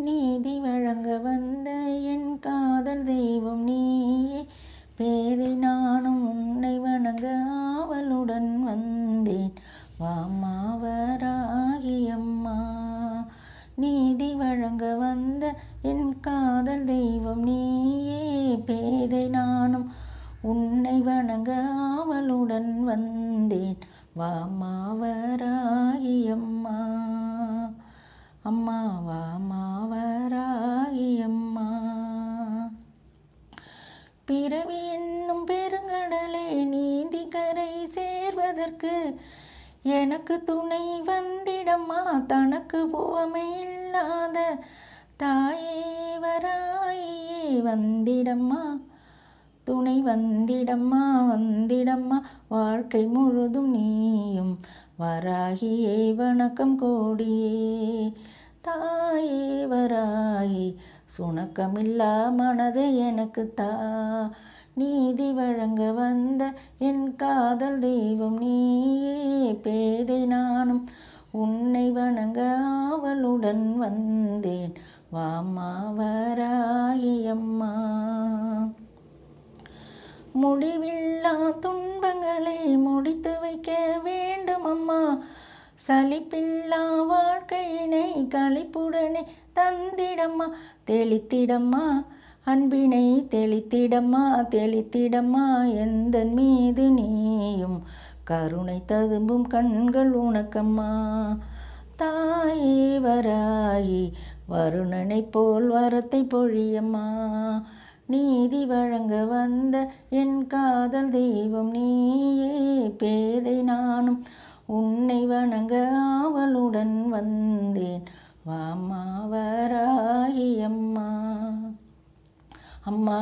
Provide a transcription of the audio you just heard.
நீதி வழங்க வந்த என் காதல் தெய்வம் நீயே. பேதை நானும் உன்னை வணங்க ஆவலுடன் வந்தேன். வாமாவராகியம்மா நீதி வழங்க வந்த என் காதல் தெய்வம் நீயே. பேதை நானும் உன்னை வணங்க ஆவலுடன் வந்தேன். வாம்மா பிறவி என்னும் பெருங்கடலை நீந்தி கரை சேர்வதற்கு எனக்கு துணை வந்திடம்மா. தனக்கு புவமை இல்லாத தாயே வராயே வந்திடம்மா. துணை வந்திடம்மா வந்திடம்மா. வாழ்க்கை முழுதும் நீயும் வராகியே. வணக்கம் கோடியே. தாயே வராகி சுணக்கமில்லா மனதை எனக்கு தா. நீதி வழங்க வந்த என் காதல் தெய்வம் நீயே. பேதை நானும் உன்னை வணங்க ஆவலுடன் வந்தேன். வாமா வராயம்மா முடிவில்லா துன்பங்களை முடித்து வைக்க வேண்டும் அம்மா. சலிப்பில்லா வாழ்க்கையை களிப்புடனே தந்திடம்மா தெளித்திடம்மா. அன்பினை தெளித்திடம்மா தெளித்திடம்மா. எந்த மீது நீயும் கருணை ததும்பும் கண்கள் உனக்கம்மா. தாயே வராயி வருணனை போல் வரத்தை பொழியம்மா. நீதி வழங்க வந்த என் காதல் தெய்வம் நீயே பேதை நானும் உன்னை வணங்க ஆவலுடன் வந்தேன். வாமா வராயி அம்மா. வாமா